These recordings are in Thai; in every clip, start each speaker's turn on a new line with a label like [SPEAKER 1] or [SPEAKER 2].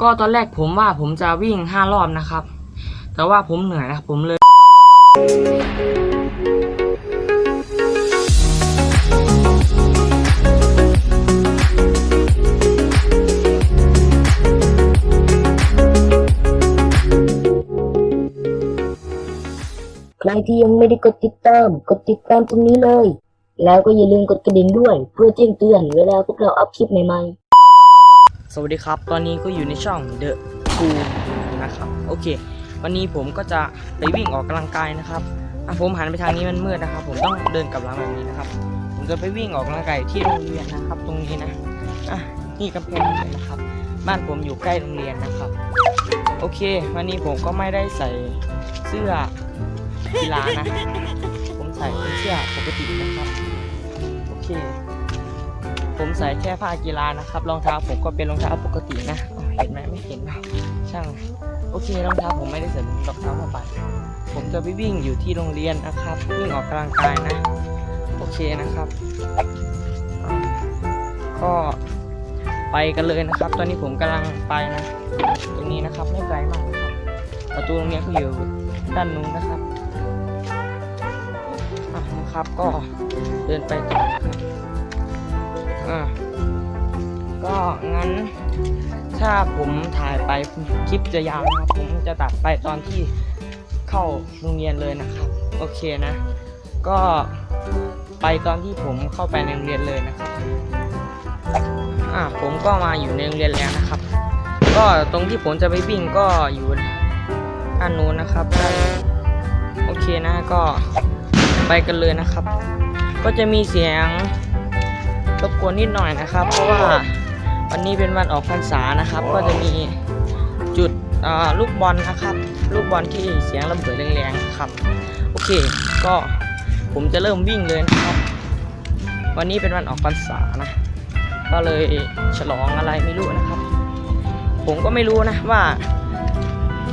[SPEAKER 1] ก็ตอนแรกผมว่าผมจะวิ่งห้ารอบนะครับ แต่ว่าผมเหนื่อยนะครับผมเลย
[SPEAKER 2] ใครที่ยังไม่ได้กดติดตาม กดติดตามตรงนี้เลย แล้วก็อย่าลืมกดกระดิ่งด้วย เพื่อแจ้งเตือนเวลาพวกเราอัพคลิปใหม่ๆ
[SPEAKER 1] สวัสดีครับ ตอนนี้ก็อยู่ในช่อง The Cool นะครับ โอเค วันนี้ผมก็จะไปวิ่งออกกำลังกายนะครับอะผมหันไปทางนี้มันมืดนะครับ ผมต้องเดินกลับหลังแบบนี้นะครับ ผมจะไปวิ่งออกกำลังกายที่โรงเรียนนะครับ ตรงนี้นะอะนี่กำแพงนะครับ บ้านผมอยู่ใกล้โรงเรียนนะครับ โอเค วันนี้ผมก็ไม่ได้ใส่เสื้อกีฬานะ ผมใส่เสื้อปกตินะครับ โอเค ผมใส่แค่ผ้ากีฬานะครับ รองเท้าผมก็เป็นรองเท้าปกตินะ เห็นไหมไม่เห็นนะช่าง โอเครองเท้าผมไม่ได้ใส่รองเท้าผ้าใบผมจะไปวิ่งอยู่ที่โรงเรียนนะครับวิ่งออกกำลังกายนะ โอเคนะครับ ก็ไปกันเลยนะครับ ตอนนี้ผมกำลังไปนะตรงนี้นะครับไม่ไกลมากนะครับประตูโรงเรียนก็อยู่ด้านนู้นนะครับอะนะครับก็เดินไปต่อนะครับ อ่าก็งั้นถ้าผมถ่ายไปคลิปจะยาวนะครับ ผมจะตัดไปตอนที่เข้าโรงเรียนเลยนะครับ โอเคนะ ก็ไปตอนที่ผมเข้าไปในโรงเรียนเลยนะครับอ่าผมก็มาอยู่ในโรงเรียนแล้วนะครับ ก็ตรงที่ผมจะไปวิ่งก็อยู่ด้านนู้นนะครับโอเคนะก็ไปกันเลยนะครับ ก็จะมีเสียง รบกวนนิดหน่อยนะครับ เพราะว่าวันนี้เป็นวันออกพรรษานะครับ ก็จะมีจุดอ่าลูกบอลนะครับลูกบอลที่เสียงระเบิดแรงๆครับ โอเค ก็ผมจะเริ่มวิ่งเลยนะครับ วันนี้เป็นวันออกพรรษานะ ก็เลยฉลองอะไรไม่รู้นะครับ ผมก็ไม่รู้นะว่า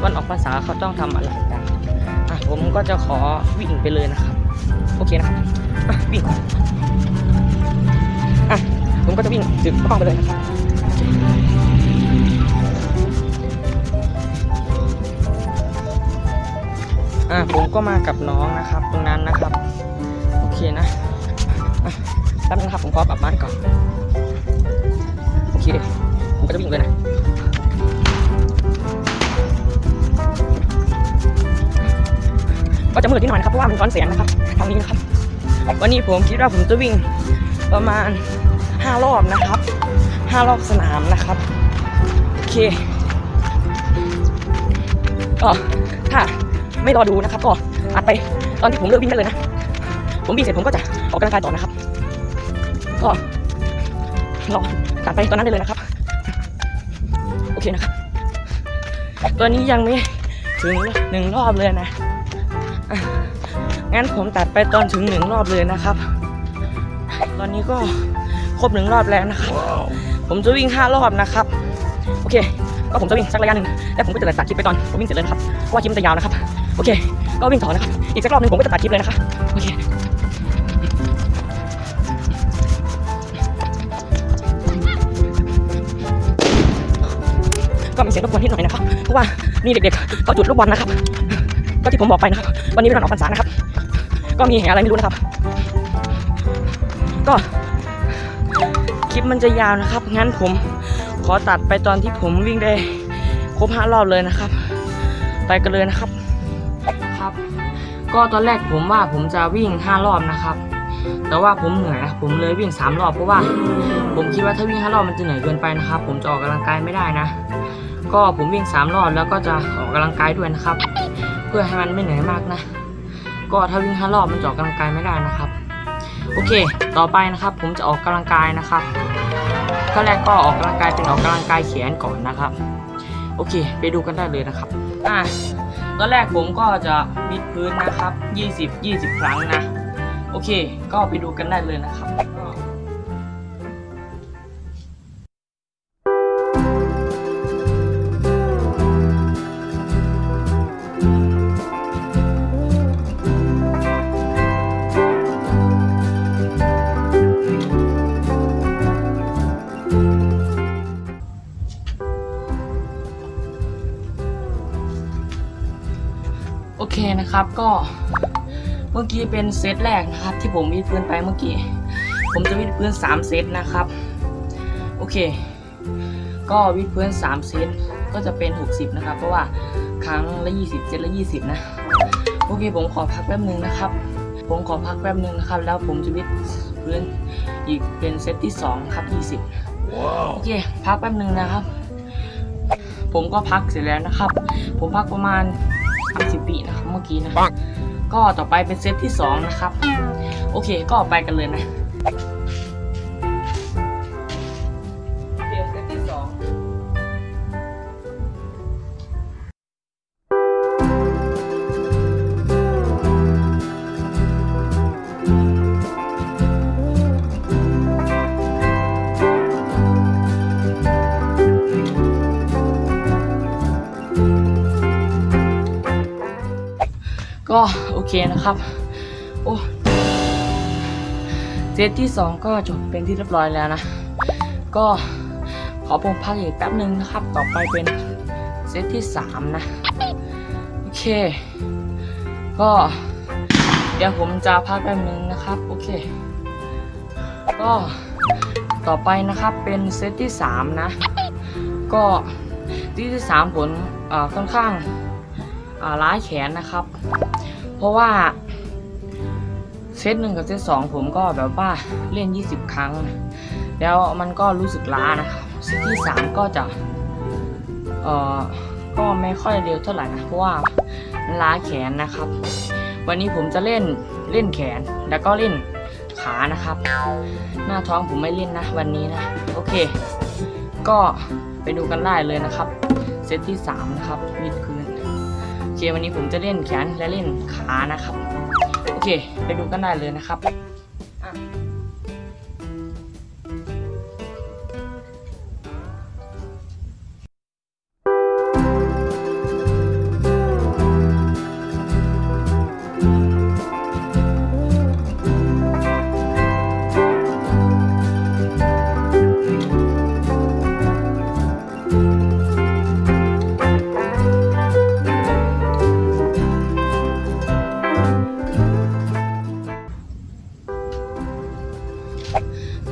[SPEAKER 1] วันออกพรรษาเขาต้องทำอะไรกันอะผมก็จะขอวิ่งไปเลยนะครับ โอเคนะครับอะวิ่ง อะผมก็จะวิ่งถึงกล้องไปเลยนะครับอะผมก็มากับน้องนะครับ ตรงนั้นนะครับ โอเคนะแป๊บนึงนะครับผมขอกลับบ้านก่อนโอเคผมก็จะวิ่งเลยนะก็จะมืดนิดหน่อยนะครับเพราะว่ามันร้อนเสียงนะครับทางนี้นะครับวันนี้ผมคิดว่าผมจะวิ่งประมาณ ห้ารอบนะครับห้ารอบสนามนะครับ โอเคก็ถ้าไม่รอดูนะครับก็อัดไปตอนที่ผมเลิกวิ่งได้เลยนะ ผมวิ่งเสร็จผมก็จะออกกำลังกายต่อนะครับ ก็รอตัดไปตอนนั้นได้เลยนะครับ โอเคนะครับตัวนี้ยังไม่ถึงหนึ่งรอบเลยนะอะงั้นผมตัดไปตอนถึงหนึ่งรอบเลยนะครับ ตอนนี้ก็ ครบหนึ่งรอบแล้วนะครับผมจะวิ่งห้ารอบนะครับโอเค ก็ผมจะวิ่งสักระยะหนึ่งแล้วผมก็จะตัดคลิปไปตอนผมวิ่งเสร็จเลยนะครับเพราะว่าคลิปมันจะยาวนะครับโอเค ก็วิ่งต่อนะครับอีกสักรอบหนึงผมก็จะตัดคลิปเลยนะครับโอเคก็มีเสียงรบกวนนิดหน่อยนะครับ เพราะว่านี่เด็กๆเขาจุดลูกบอลนะครับ ก็ที่ผมบอกไปนะครับ วันนี้เป็นวันออกพรรษานะครับ ก็มีอะไรไม่รู้นะครับ ก็ คลิปมันจะยาวนะครับ งั้นผมขอตัดไปตอนที่ผมวิ่งได้ครบห้ารอบเลยนะครับ ไปกันเลยนะครับ ครับ ก็ตอนแรกผมว่าผมจะวิ่งห้ารอบนะครับ แต่ว่าผมเหนื่อยนะ ผมเลยวิ่งสามรอบเพราะว่า ผมคิดว่าถ้าวิ่งห้ารอบมันจะเหนื่อยเกินไปนะครับ ผมจะออกกำลังกายไม่ได้นะ ก็ผมวิ่งสามรอบแล้วก็จะออกกำลังกายด้วยนะครับ เพื่อให้มันไม่เหนื่อยมากนะ ก็ถ้าวิ่งห้ารอบมันจะออกกำลังกายไม่ได้นะครับ โอเค ต่อไปนะครับผมจะออกกำลังกายนะครับขั้นแรกก็ออกกำลังกายเป็นออกกำลังกายแขนก่อนนะครับ โอเค ไปดูกันได้เลยนะครับอะตอนแรกผมก็จะวิดพื้นนะครับ 20 20 ครั้งนะ โอเค ก็ไปดูกันได้เลยนะครับ นะครับก็เมื่อกี้เป็นเซตแรกนะครับ ที่ผมวิดพื้นไปเมื่อกี้ ผมจะวิดพื้น 3 เซตนะครับ โอเค ก็วิดพื้น 3 เซตก็จะเป็น 60 นะครับ เพราะว่าครั้งละ 20 เซตละ 20 นะ โอเคผมขอพักแป๊บหนึ่งนะครับ ผมขอพักแป๊บหนึ่งนะครับ แล้วผมจะวิดพื้นอีกเป็นเซตที่ 2 ครับ 20โอเค พักแป๊บหนึ่งนะครับ ผมก็พักเสร็จแล้วนะครับ ผมพักประมาณ 30วินะครับเมื่อกี้นะก็ต่อไปเป็นเซตที่ 2 นะครับ โอเคก็ไปกันเลยนะ ก็โอเคนะครับ โอ้เซตที่ 2 ก็จบเป็นที่เรียบร้อยแล้วนะ ก็ขอผมพักอีกแป๊บหนึ่งนะครับ ต่อไปเป็นเซตที่ 3 นะ โอเค ก็เดี๋ยวผมจะพักแป๊บหนึ่งนะครับ โอเค ก็ต่อไปนะครับเป็นเซตที่ 3 นะ ก็ที่3ผลค่อนข้าง ล้าแขนนะครับ เพราะว่าเซตหนึ่งกับเซตสองผมก็แบบว่าเล่น 20 ครั้ง แล้วมันก็รู้สึกล้านะครับเซตที่ 3 ก็จะเอ่อก็ไม่ค่อยเร็วเท่าไหร่นะเพราะว่ามันล้าแขนนะครับ วันนี้ผมจะเล่นเล่นแขนแล้วก็เล่นขานะครับ หน้าท้องผมไม่เล่นนะ วันนี้นะ โอเค ก็ไปดูกันได้เลยนะครับ เซตที่ 3 นะครับวิดพื้นโอ เควันนี้ผมจะเล่นแขนและเล่นขานะครับ โอเค ไปดูกันได้เลยนะครับอะ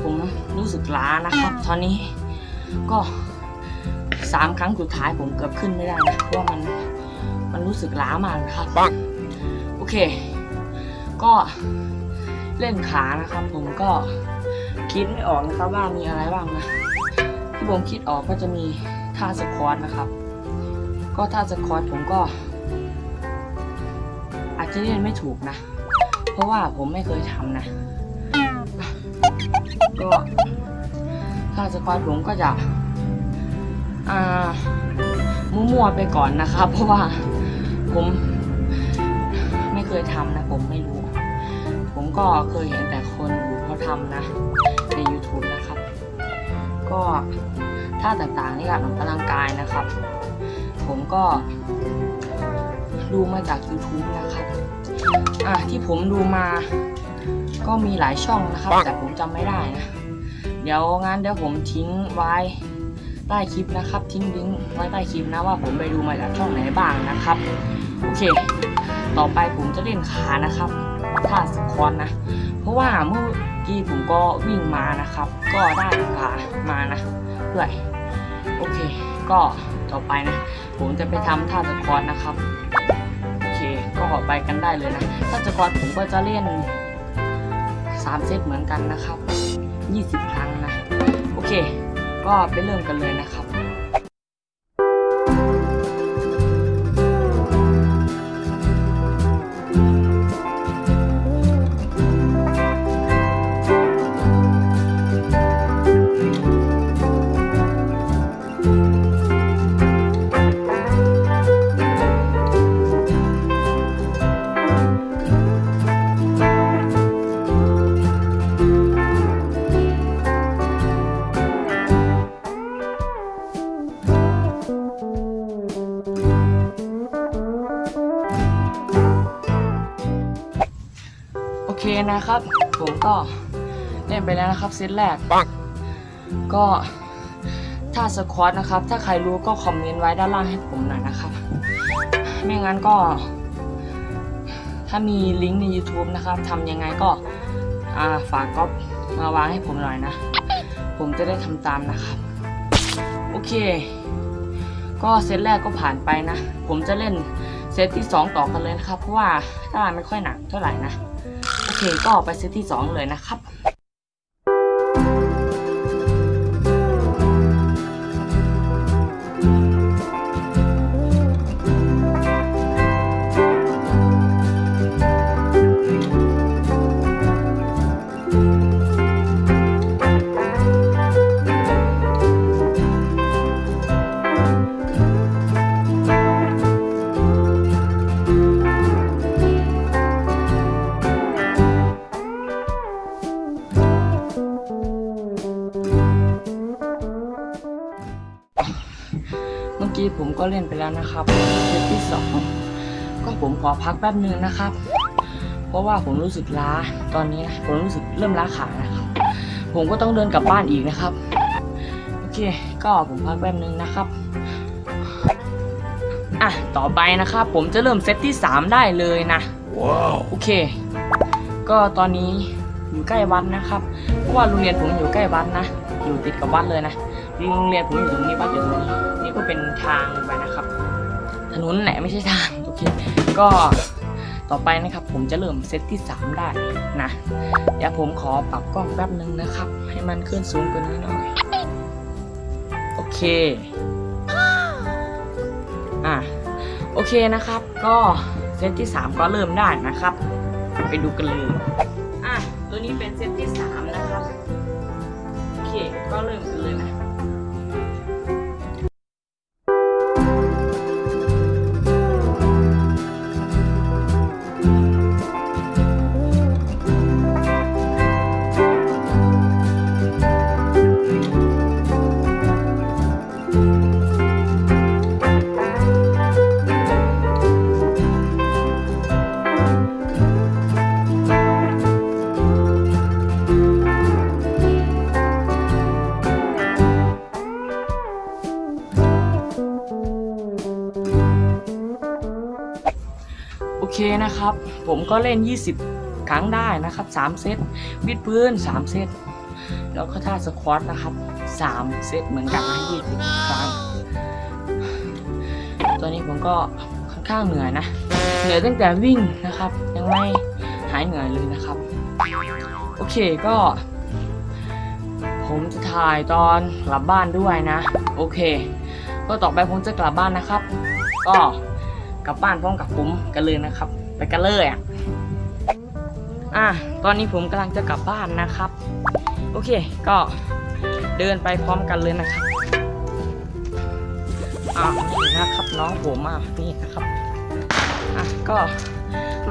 [SPEAKER 1] ผมรู้สึกล้านะครับ ตอนนี้ก็สามครั้งสุดท้ายผมเกือบขึ้นไม่ได้นะเพราะว่ามันมันรู้สึกล้ามากนะครับโอเค ก็เล่นขานะครับ ผมก็คิดไม่ออกนะครับว่ามีอะไรบ้างนะที่ผมคิดออกก็จะมีท่าสควอตนะครับ ก็ท่าสควอตผมก็ อาจจะเล่นไม่ถูกนะ เพราะว่าผมไม่เคยทำนะ ก็ท่าสควอตผมก็จะอ่ามั่วๆไปก่อนนะครับ เพราะว่าผมไม่เคยทำนะ ผมไม่รู้ ผมก็เคยเห็นแต่คนเขาทำนะ ใน YouTube นะครับ ก็ท่าต่างๆในการออกกำลังกายนะครับ ผมก็ดูมาจาก YouTube นะครับ อะที่ผมดูมา ก็มีหลายช่องนะครับ แต่ผมจำไม่ได้นะ เดี๋ยวงั้นเดี๋ยวผมทิ้งไว้ใต้คลิปนะครับ ทิ้งลิงก์ไว้ใต้คลิปนะว่าผมไปดูมาจากช่องไหนบ้างนะครับ โอเค ต่อไปผมจะเล่นขานะครับท่าสควอตนะ เพราะว่าเมื่อกี้ผมก็วิ่งมานะครับ ก็ได้ขามานะด้วยโอเค ก็ต่อไปนะ ผมจะไปทำท่าสควอตนะครับ โอเค ก็ไปกันได้เลยนะ ท่าสควอตผมก็จะเล่น 3 เซตเหมือนกันนะครับ 20 ครั้งนะ โอเค ก็ไปเริ่มกันเลยนะครับ โอเคนะครับ ผมก็เล่นไปแล้วนะครับเซตแรก ก็ถ้าสควอตนะครับ ถ้าใครรู้ก็คอมเมนต์ไว้ด้านล่างให้ผมหน่อยนะครับ ไม่งั้นก็ ถ้ามีลิงก์ใน YouTube นะครับทำยังไงก็อ่าฝากก๊อปมาวางให้ผมหน่อยนะ ผมจะได้ทำตามนะครับ โอเค ก็เซตแรกก็ผ่านไปนะ ผมจะเล่นเซตที่ 2 ต่อกันเลยนะครับ เพราะว่าถ้าไม่ค่อยหนักเท่าไหร่นะโอ เคก็ไปเซตที่ 2 เลยนะครับ กี้ผมก็เล่นไปแล้วนะครับเซตที่สองก็ผมขอพักแป๊บนึงนะครับ เพราะว่าผมรู้สึกล้าตอนนี้นะผมรู้สึกเริ่มล้าขานะครับ ผมก็ต้องเดินกลับบ้านอีกนะครับโอเคก็ผมพักแป๊บนึงนะครับอะต่อไปนะครับผมจะเริ่มเซตที่ 3 ได้เลยนะโอเค ก็ตอนนี้อยู่ใกล้วัดนะครับเพราะว่าโรงเรียนผมอยู่ใกล้วัดนะ อยู่ติดกับวัดเลยนะ โรงเรียนผมอยู่ตรงนี้วัดอยู่ตรงนี้นี่ก็เป็นทางไปนะครับ ถนนแหละไม่ใช่ทางโอเคก็ต่อไปนะครับ ผมจะเริ่มเซตที่ 3 ได้นะเดี๋ยวผมขอปรับกล้องแป๊บนึงนะครับ ให้มันขึ้นสูงกว่านี้หน่อยโอเคอะโอเคนะครับ ก็เซตที่ 3 ก็เริ่มได้นะครับ ไปดูกันเลยอะตัวนี้เป็นเซต ผมก็เล่น 20 ครั้งได้นะครับ 3 เซตวิดพื้น 3 เซตแล้วก็ท่าสควอตนะครับ 3 เซตเหมือนกันนะ20 ครั้ง ตอนนี้ผมก็ค่อนข้างเหนื่อยนะ เหนื่อยตั้งแต่วิ่งนะครับ ยังไม่หายเหนื่อยเลยนะครับ โอเคก็ ผมจะถ่ายตอนกลับบ้านด้วยนะ โอเค ก็ต่อไปผมจะกลับบ้านนะครับ ก็กลับบ้านพร้อมกับผมกันเลยนะครับ ไปกันเลยอะอะตอนนี้ผมกำลังจะกลับบ้านนะครับ โอเคก็เดินไปพร้อมกันเลยนะครับอะนี่นะครับน้องผมอะนี่นะครับอะก็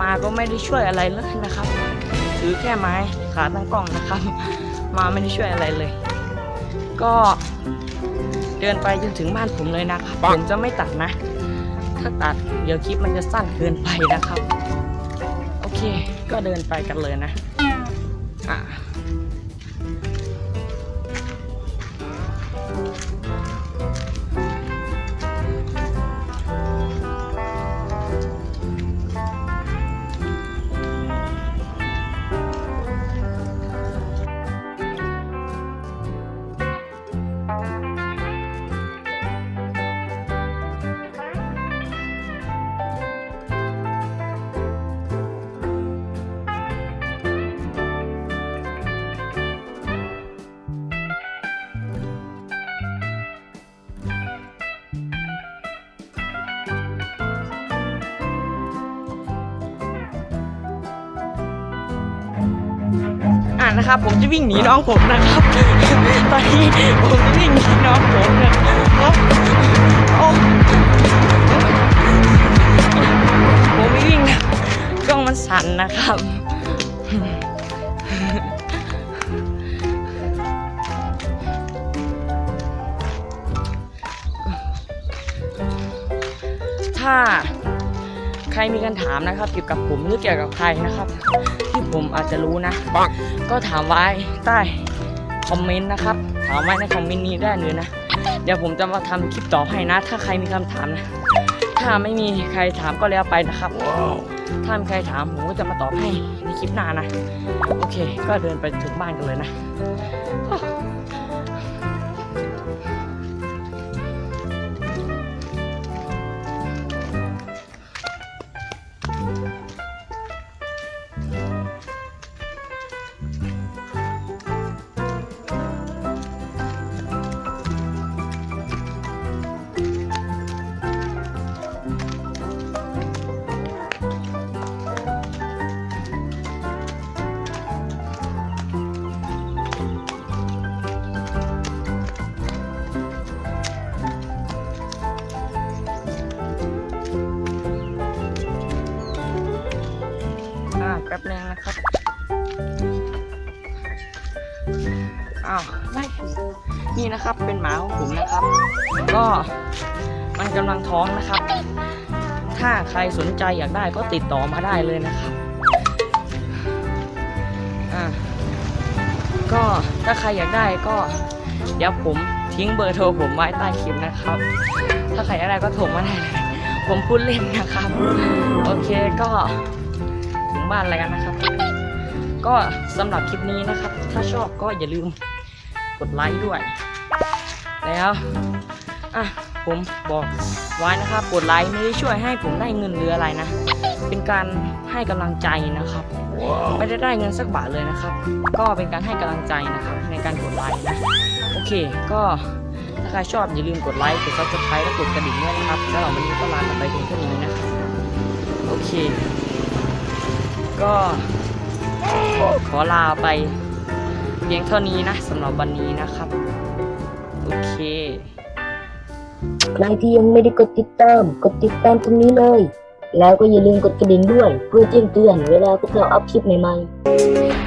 [SPEAKER 1] มาก็ไม่ได้ช่วยอะไรเลยนะครับ ถือแค่ไม้ขาตั้งกล้องนะครับ มาไม่ได้ช่วยอะไรเลย ก็เดินไปจนถึงบ้านผมเลยนะครับผมจะไม่ตัดนะ ถ้าตัดเดี๋ยวคลิปมันจะสั้นเกินไปนะครับ ก็เดินไปกันเลยนะ อะอ่า นะครับ ผมจะวิ่งหนีน้องผมนะครับ ตอนนี้ผมจะวิ่งหนีน้องผมนะครับโอ้ผมไม่วิ่งนะกล้องมันสั่นนะครับถ้า ใครมีคำถามนะครับเกี่ยวกับผมหรือเกี่ยวกับใครนะครับ ที่ผมอาจจะรู้นะ ก็ถามไว้ใต้คอมเมนต์นะครับ ถามไว้ในคอมเมนต์นี้ได้เลยนะ เดี๋ยวผมจะมาทำคลิปตอบให้นะ ถ้าใครมีคำถามนะ ถ้าไม่มีใครถามก็แล้วไปนะครับ ถ้ามีใครถามผมก็จะมาตอบให้ในคลิปหน้านะ โอเค ก็เดินไปถึงบ้านกันเลยนะ อ้าวไม่นี่นะครับเป็นหมาของผมนะครับ ก็มันกำลังท้องนะครับ ถ้าใครสนใจอยากได้ก็ติดต่อมาได้เลยนะครับอ่าก็ถ้าใครอยากได้ก็ เดี๋ยวผมทิ้งเบอร์โทรผมไว้ใต้คลิปนะครับ ถ้าใครอยากได้ก็โทรมาได้เลยผมพูดเล่นนะครับ โอเคก็ถึงบ้านแล้วนะครับ ก็สำหรับคลิปนี้นะครับ ถ้าชอบก็อย่าลืม กดไลค์ด้วย แล้วอะผมบอกไว้นะครับกดไลค์ไม่ได้ช่วยให้ผมได้เงินหรืออะไรนะ เป็นการให้กำลังใจนะครับไม่ได้ได้เงินสักบาทเลยนะครับ ก็เป็นการให้กำลังใจนะครับ ในการกดไลค์นะโอเค ก็ถ้าใครชอบอย่าลืมกดไลค์กด subscribe และกดกระดิ่งด้วยนะครับแล้วเราวันนี้ก็ลากันไปเพียงเท่านี้นะครับโอเค ก็ขอลาไป เพียงเท่านี้นะสำหรับวันนี้นะครับ โอเค
[SPEAKER 2] ใครที่ยังไม่ได้กดติดตาม กดติดตามตรงนี้เลย แล้วก็อย่าลืมกดกระดิ่งด้วย เพื่อแจ้งเตือนเวลาพวกเราอัพคลิปใหม่ๆ